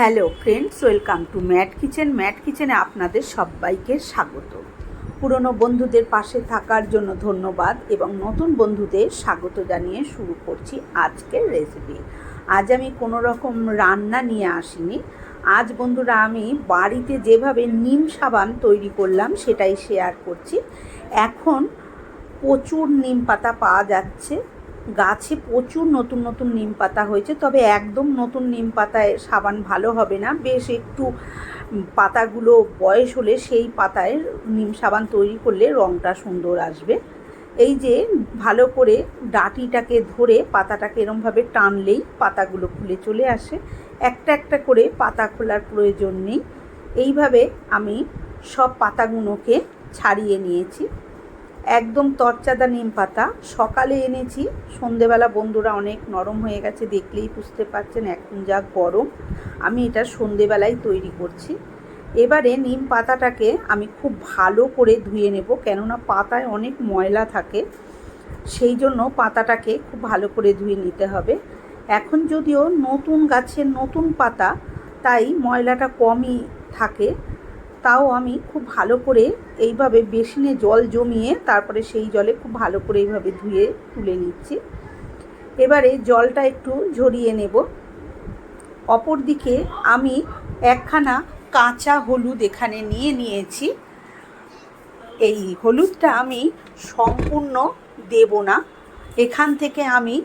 Hello friends, welcome to Mat Kitchen. Mat কিচেনে আপনাদের সবাইকে স্বাগত। পুরনো বন্ধুদের পাশে থাকার জন্য ধন্যবাদ এবং নতুন বন্ধুদের স্বাগত জানিয়ে শুরু করছি আজকের রেসিপি আজ আমি কোনো রকম রান্না নিয়ে আসিনি। আজ বন্ধুরা আমি বাড়িতে যেভাবে নিম সাবান তৈরি করলাম সেটাই শেয়ার করছি। এখন প্রচুর নিম পাতা পাওয়া যাচ্ছে। গাছে প্রচুর নতুন নতুন নিম পাতা হয়েছে, তবে একদম নতুন নিম পাতায় সাবান ভালো হবে না। বেশ একটু পাতাগুলো বয়স হলে সেই পাতায় নিম সাবান তৈরি করলে রঙটা সুন্দর আসবে। এই যে ভালো করে ডাঁটিটাকে ধরে পাতাটাকে এরমভাবে টানলেই পাতাগুলো খুলে চলে আসে। একটা একটা করে পাতা খোলার প্রয়োজন নেই। এইভাবে আমি সব পাতাগুলোকে ছাড়িয়ে নিয়েছি। একদম তরচাদা নিম পাতা। সকালে এনেছি। সন্ধেবেলা বন্ধুরা অনেক নরম হয়ে গেছে, দেখলেই বুঝতে পারছেন এখন যা গরম। আমি এটা সন্ধেবেলায় তৈরি করছি। এবারে নিম পাতাটাকে আমি খুব ভালো করে ধুয়ে নেব, কেননা পাতায় অনেক ময়লা থাকে। সেই জন্য পাতাটাকে খুব ভালো করে ধুয়ে নিতে হবে। এখন যদিও নতুন গাছের নতুন পাতা, তাই ময়লাটা কমই থাকে। তাও আমি খুব ভালো করে এইভাবে বেসিনে জল জমিয়ে তারপরে সেই জলে খুব ভালো করে এইভাবে ধুয়ে তুলে নিচ্ছি। এবারে জলটা একটু ঝরিয়ে নেব। অপর দিকে আমি একখানা কাঁচা হলুদ এখানে নিয়ে নিয়েছি। এই হলুদটা আমি সম্পূর্ণ দেব না। এখান থেকে আমি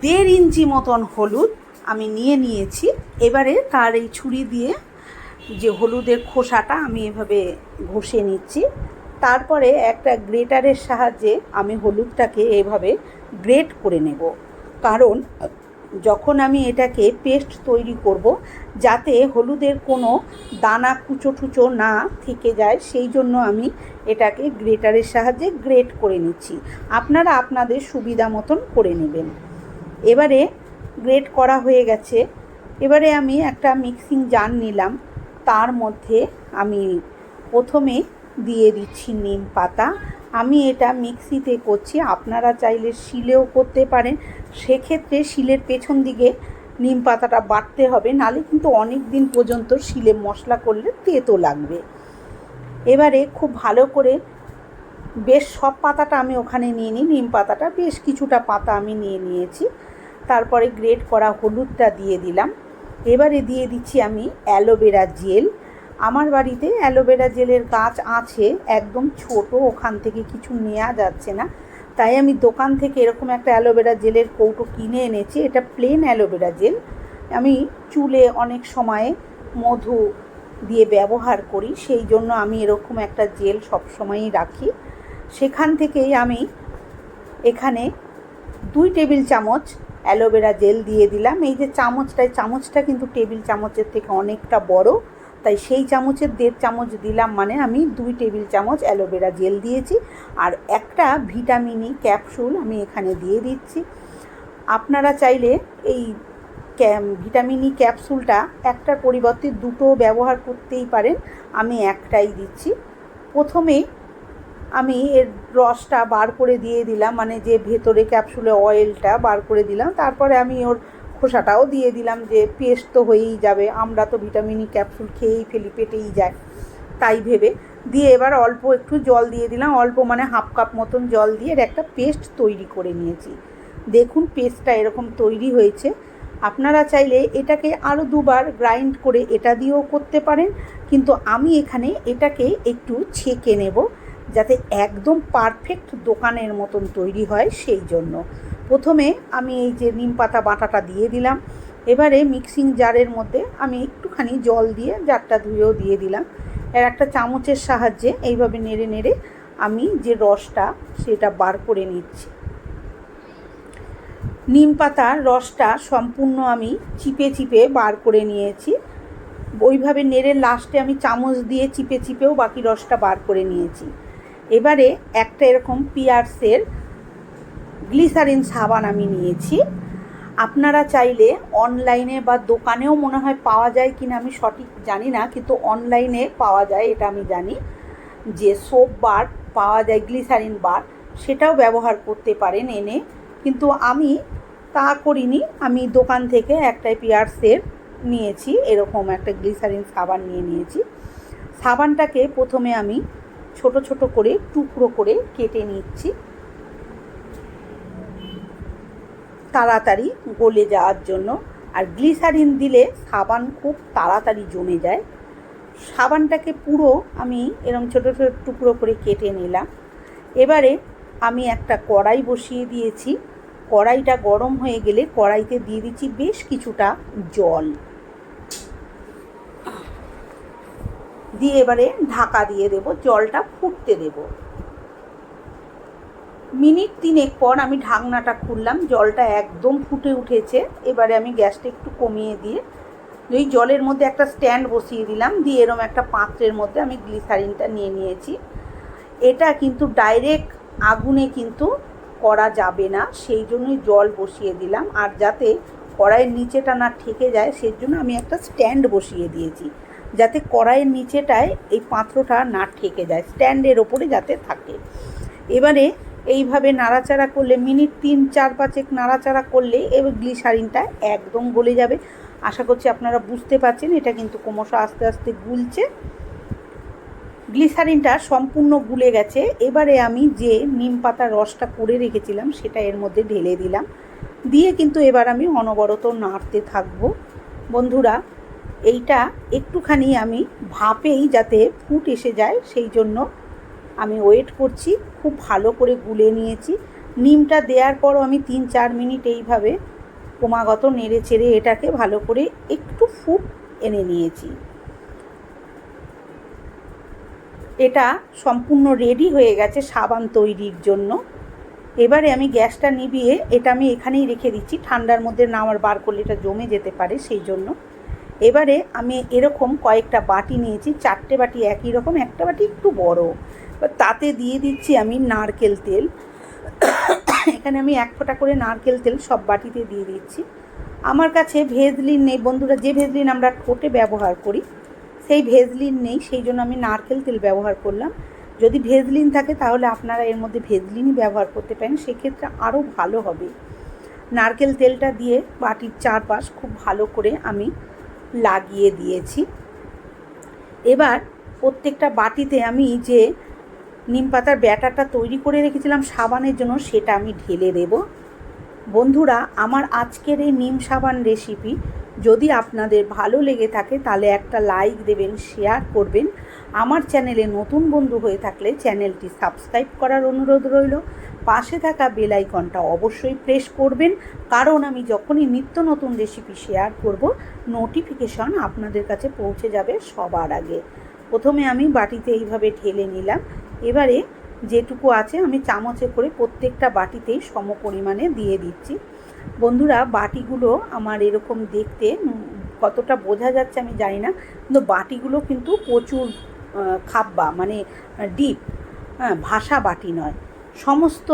দেড় ইঞ্চি মতন হলুদ আমি নিয়ে নিয়েছি। এবারে তার এই ছুরি দিয়ে যে হলুদের খোসাটা আমি এভাবে ঘষে নিচ্ছি। তারপরে একটা গ্রেটারের সাহায্যে আমি হলুদটাকে এভাবে গ্রেট করে নেব। কারণ, যখন আমি এটাকে পেস্ট তৈরি করব, যাতে হলুদের কোনো দানা কুচো টুচো না থেকে যায়, সেই জন্য আমি এটাকে গ্রেটারের সাহায্যে গ্রেট করে নিচ্ছি। আপনারা আপনাদের সুবিধা মতন করে নেবেন। এবারে গ্রেট করা হয়ে গেছে। এবারে আমি একটা মিক্সিং জার নিলাম। তার মধ্যে আমি প্রথমে দিয়ে দিচ্ছি নিম পাতা। আমি এটা মিক্সিতে করছি। আপনারা চাইলে শিলেও করতে পারেন। সেক্ষেত্রে শিলের পেছন দিকে নিম পাতাটা বাটতে হবে। নালে কিন্তু অনেক দিন পর্যন্ত শিলে মশলা করলে তেতো লাগবে। এবারে খুব ভালো করে বেশ সব পাতাটা আমি ওখানে নিয়ে নিই। নিম পাতাটা বেশ কিছুটা পাতা আমি নিয়ে নিয়েছি। তারপরে গ্রেট করা হলুদটা দিয়ে দিলাম। এবারে দিয়ে দিচ্ছি আমি অ্যালোভেরা জেল। আমার বাড়িতে অ্যালোভেরা জেলের গাছ আছে, একদম ছোট, ওখান থেকে কিছু নেওয়া যাচ্ছে না। তাই আমি দোকান থেকে এরকম একটা অ্যালোভেরা জেলের কৌটো কিনে এনেছি, এটা প্লেন অ্যালোভেরা জেল। আমি চুলে অনেক সময় মধু দিয়ে ব্যবহার করি, সেই জন্য আমি এরকম একটা জেল সবসময়ই রাখি। সেখান থেকেই আমি এখানে দুই টেবিল চামচ অ্যালোভেরা জেল দিয়ে দিলাম। এই যে চামচটায় চামচটা কিন্তু টেবিল চামচের থেকে অনেকটা বড়। তাই সেই চামচের দেড় চামচ দিলাম মানে আমি দুই টেবিল চামচ অ্যালোভেরা জেল দিয়েছি। আর একটা ভিটামিনি ক্যাপসুল আমি এখানে দিয়ে দিচ্ছি। আপনারা চাইলে এই ভিটামিনি ক্যাপসুলটা একটার পরিবর্তে দুটো ব্যবহার করতেই পারেন। আমি একটাই দিচ্ছি। প্রথমে আমি এর রসটা বার করে দিয়ে দিলাম মানে যে ভেতরে ক্যাপসুলে অয়েলটা বার করে দিলাম, তারপরে আমি ওর খোসাটাও দিয়ে দিলাম যে পেস্ট তো হয়েই যাবে, আমরা তো ভিটামিনই ক্যাপসুল খেয়েই ফেলি, পেটেই যায়, তাই ভেবে। দিয়ে এবার অল্প একটু জল দিয়ে দিলাম, অল্প মানে হাফ কাপ মতন জল দিয়ে এর একটা পেস্ট তৈরি করে নিয়েছি। দেখুন পেস্টটা এরকম তৈরি হয়েছে। আপনারা চাইলে এটাকে আরও দুবার গ্রাইন্ড করে এটা দিয়েও করতে পারেন, কিন্তু আমি এখানে এটাকে একটু ছেঁকে নেব। যাতে একদম পারফেক্ট দোকানের মতন তৈরি হয় সেই জন্য। প্রথমে আমি এই যে নিম পাতা বাটাটা দিয়ে দিলাম। এবারে মিক্সিং জারের মধ্যে আমি একটুখানি জল দিয়ে জারটা ধুয়েও দিয়ে দিলাম। এর একটা চামচের সাহায্যে এইভাবে নেড়ে নেড়ে আমি যে রসটা সেটা বার করে নিচ্ছি। নিম পাতার রসটা সম্পূর্ণ আমি চিপে চিপে বার করে নিয়েছি। ওইভাবে নেড়ে লাস্টে আমি চামচ দিয়ে চিপে চিপেও বাকি রসটা বার করে নিয়েছি। এবারে একটা এরকম পিয়ার্সের গ্লিসারিন সাবান আমি নিয়েছি। আপনারা চাইলে অনলাইনে বা দোকানেও মনে হয় পাওয়া যায় কিনা আমি সঠিক জানি না, কিন্তু অনলাইনে পাওয়া যায়, এটা আমি জানি। যে সোপ বার পাওয়া যায় গ্লিসারিন বার সেটাও ব্যবহার করতে পারেন এনে। কিন্তু আমি তা করিনি, আমি দোকান থেকে একটা পিয়ার্সের নিয়েছি, এরকম একটা গ্লিসারিন সাবান নিয়ে নিয়েছি। সাবানটাকে প্রথমে আমি ছোট ছোট করে টুকরো করে কেটে নিচ্ছি। তাড়াতাড়ি গলে যাওয়ার জন্য। আর গ্লিসারিন দিলে সাবান খুব তাড়াতাড়ি জমে যায়। সাবানটাকে পুরো আমি এরম ছোট ছোট টুকরো করে কেটে নিলাম। এবারে আমি একটা কড়াই বসিয়ে দিয়েছি। কড়াইটা গরম হয়ে গেলে কড়াইতে দিয়ে দিচ্ছি বেশ কিছুটা জল। দিয়ে এবারে ঢাকা দিয়ে দেব, জলটা ফুটতে দেব। মিনিট তিনেক পর আমি ঢাকনাটা খুললাম, জলটা একদম ফুটে উঠেছে। এবারে আমি গ্যাসটা একটু কমিয়ে দিয়ে ওই জলের মধ্যে একটা স্ট্যান্ড বসিয়ে দিলাম, দিয়ে এরম একটা পাত্রের মধ্যে আমি গ্লিসারিনটা নিয়ে নিয়েছি। এটা কিন্তু ডাইরেক্ট আগুনে কিন্তু করা যাবে না, সেই জন্যই জল বসিয়ে দিলাম। আর যাতে কড়াইয়ের নিচেটা না ঠেকে যায় সেই জন্য আমি একটা স্ট্যান্ড বসিয়ে দিয়েছি। যাতে কড়াইয়ের নিচেটায় এই পাত্রটা না ঠেকে যায়, স্ট্যান্ডের ওপরে যাতে থাকে। এবারে এইভাবে নাড়াচাড়া করলে, মিনিট তিন, চার পাঁচেক নাড়াচাড়া করলে এবার গ্লিসারিনটা একদম গলে যাবে। আশা করছি আপনারা বুঝতে পারছেন, এটা কিন্তু ক্রমশ আস্তে আস্তে গুলছে। গ্লিসারিনটা সম্পূর্ণ গুলে গেছে। এবারে আমি যে নিম পাতার রসটা করে রেখেছিলাম, সেটা এর মধ্যে ঢেলে দিলাম। দিয়ে কিন্তু এবার আমি অনবরত নাড়তে থাকব। বন্ধুরা এইটা একটুখানি আমি ভাপেই যাতে ফুট এসে যায়, সেই জন্য আমি ওয়েট করছি, খুব ভালো করে গুলে নিয়েছি। নিমটা দেওয়ার পরও আমি তিন চার মিনিট এইভাবে ক্রমাগত নেড়ে চেড়ে এটাকে ভালো করে একটু ফুট এনে নিয়েছি। এটা সম্পূর্ণ রেডি হয়ে গেছে সাবান তৈরির জন্য। এবারে আমি গ্যাসটা নিভিয়ে এটা আমি এখানেই রেখে দিচ্ছি, ঠান্ডার মধ্যে না আমার বার করলে এটা জমে যেতে পারে, সেই জন্য। এবারে আমি এরকম কয়েকটা বাটি নিয়েছি, চারটে বাটি একই রকম, একটা বাটি একটু বড়। তাতে দিয়ে দিচ্ছি আমি নারকেল তেল। এখানে আমি এক ফোঁটা করে নারকেল তেল সব বাটিতে দিয়ে দিচ্ছি। আমার কাছে ভেজলিন নেই, বন্ধুরা, যে ভেজলিন আমরা ঠোঁটে ব্যবহার করি, সেই ভেজলিন নেই, সেই জন্য আমি নারকেল তেল ব্যবহার করলাম। যদি ভেজলিন থাকে তাহলে আপনারা এর মধ্যে ভেজলিনই ব্যবহার করতে পারেন, সেক্ষেত্রে আরও ভালো হবে। নারকেল তেলটা দিয়ে বাটির চারপাশ খুব ভালো করে আমি লাগিয়ে দিয়েছি। এবার প্রত্যেকটা বাটিতে আমি যে নিম পাতার ব্যাটারটা তৈরি করে রেখেছিলাম সাবানের জন্য, সেটা আমি ঢেলে দেব। বন্ধুরা, আমার আজকের এই নিম সাবান রেসিপি যদি আপনাদের ভালো লেগে থাকে, তাহলে একটা লাইক দেবেন শেয়ার করবেন। আমার চ্যানেলে নতুন বন্ধু হয়ে থাকলে চ্যানেলটি সাবস্ক্রাইব করার অনুরোধ রইল। পাশে থাকা বেল আইকনটা অবশ্যই প্রেস করবেন। কারণ আমি যখনই নিত্য নতুন রেসিপি শেয়ার করব নোটিফিকেশন আপনাদের কাছে পৌঁছে যাবে সবার আগে। প্রথমে আমি বাটিতে এইভাবে ঢেলে নিলাম। এবারে যেটুকু আছে আমি চামচে করে প্রত্যেকটা বাটিতেই সম পরিমাণে দিয়ে দিচ্ছি। বন্ধুরা, বাটিগুলো আমার এরকম দেখতে, কতটা বোঝা যাচ্ছে আমি জানি না, কিন্তু বাটিগুলো কিন্তু প্রচুর খাব্বা মানে ডিপ হ্যাঁ ভাষা বাটি নয়। সমস্ত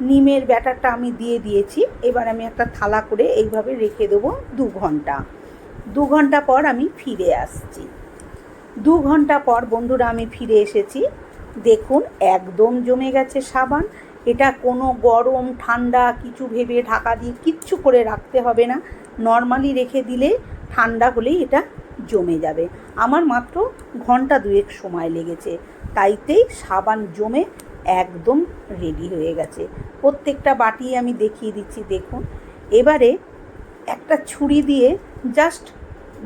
নিমের ব্যাটারটা আমি দিয়ে দিয়েছি। এবার আমি একটা থালা করে এইভাবে রেখে দেবো দু ঘণ্টা। দু ঘণ্টা পর আমি ফিরে আসছি। দু ঘণ্টা পর বন্ধুরা আমি ফিরে এসেছি। দেখুন, একদম জমে গেছে সাবান। এটা কোনো গরম, ঠান্ডা, কিছু ভেবে ঢাকা দিয়ে কিচ্ছু করে রাখতে হবে না। নর্মালি রেখে দিলে ঠান্ডা হলেই এটা জমে যাবে। আমার মাত্র ঘণ্টা দুয়েক সময় লেগেছে। তাইতেই সাবান জমে একদম রেডি হয়ে গেছে। প্রত্যেকটা বাটি আমি দেখিয়ে দিচ্ছি, দেখুন। এবারে একটা ছুরি দিয়ে জাস্ট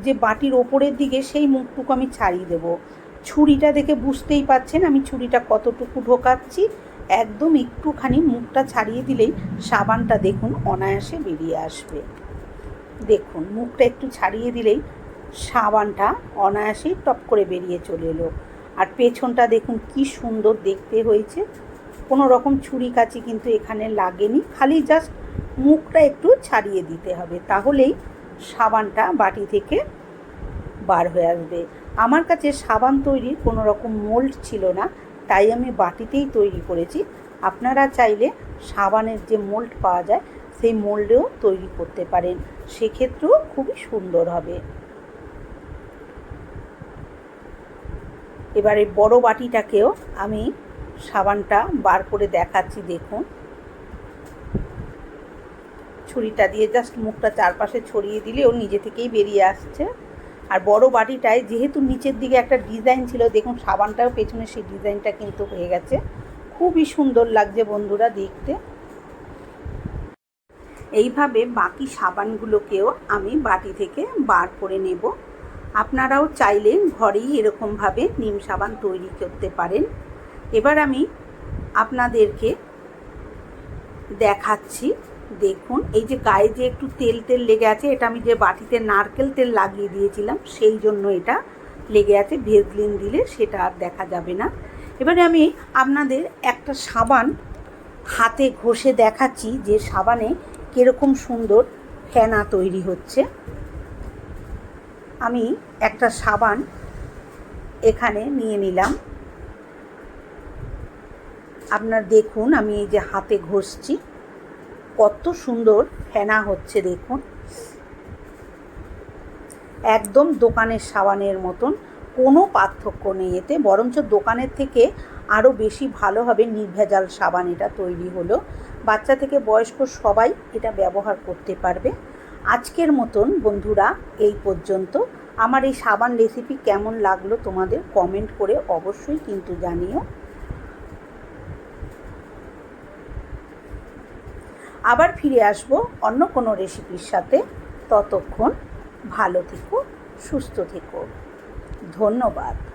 যে বাটির ওপরের দিকে সেই মুখটুকু আমি ছাড়িয়ে দেবো। ছুরিটা দেখে বুঝতেই পাচ্ছেন আমি ছুরিটা কতটুকু ঢোকাচ্ছি। একদম একটুখানি মুখটা ছাড়িয়ে দিলেই সাবানটা দেখুন অনায়াসে বেরিয়ে আসবে। দেখুন, মুখটা একটু ছাড়িয়ে দিলেই সাবানটা অনায়াসেই টপ করে বেরিয়ে চলে এলো। আর পেছনটা দেখুন কি সুন্দর দেখতে হয়েছে। কোনো রকম ছুরি কাচি কিন্তু এখানে লাগেনি, খালি জাস্ট মুখটা একটু ছাড়িয়ে দিতে হবে, তাহলেই সাবানটা বাটি থেকে বার হয়ে আসবে। আমার কাছে সাবান তৈরির কোনো রকম মোল্ড ছিল না, তাই আমি বাটিতেই তৈরি করেছি। আপনারা চাইলে সাবানের যে মোল্ড পাওয়া যায়, সেই মোল্ডেও তৈরি করতে পারেন। সেক্ষেত্রেও খুবই সুন্দর হবে। এবারে বড় বাটিটাকেও আমি সাবানটা বার করে দেখাচ্ছি, দেখুন। ছুরিটা দিয়ে জাস্ট মুখটা চারপাশে ছড়িয়ে দিলে ও নিজে থেকেই বেরিয়ে আসছে। আর বড় বাটিটায় যেহেতু নিচের দিকে একটা ডিজাইন ছিল, দেখুন সাবানটাও পেছনে সেই ডিজাইনটা কিন্তু হয়ে গেছে। খুবই সুন্দর লাগছে বন্ধুরা দেখতে। এইভাবে বাকি সাবানগুলোকেও আমি বাটি থেকে বার করে নেব। আপনারাও চাইলে ঘরেই এরকমভাবে নিম সাবান তৈরি করতে পারেন। এবার আমি আপনাদেরকে দেখাচ্ছি। দেখুন, এই যে গায়ে যে একটু তেল তেল লেগে আছে, এটা আমি যে বাটিতে নারকেল তেল লাগিয়ে দিয়েছিলাম, সেই জন্য এটা লেগে আছে। ভেজলিন দিলে সেটা আর দেখা যাবে না। এবারে আমি আপনাদের একটা সাবান হাতে ঘষে দেখাচ্ছি যে সাবানে কীরকম সুন্দর ফেনা তৈরি হচ্ছে। আমি একটা সাবান এখানে নিয়ে নিলাম। আপনার দেখুন, আমি এই যে হাতে ঘষছি। কত সুন্দর ফেনা হচ্ছে, দেখুন। একদম দোকানের সাবানের মতন, কোনো পার্থক্য নেই এতে। বরঞ্চ দোকানের থেকে আরও বেশি ভালোভাবে নির্ভেজাল সাবান এটা তৈরি হলো। বাচ্চা থেকে বয়স্ক সবাই এটা ব্যবহার করতে পারবে। আজকের মতন বন্ধুরা, এই পর্যন্ত। আমার এই সাবান রেসিপি কেমন লাগল তোমাদের কমেন্ট করে অবশ্যই কিন্তু জানিও। আবার ফিরে আসব অন্য কোনো রেসিপির সাথে। ততক্ষণ ভালো থেকো, সুস্থ থেকো। ধন্যবাদ।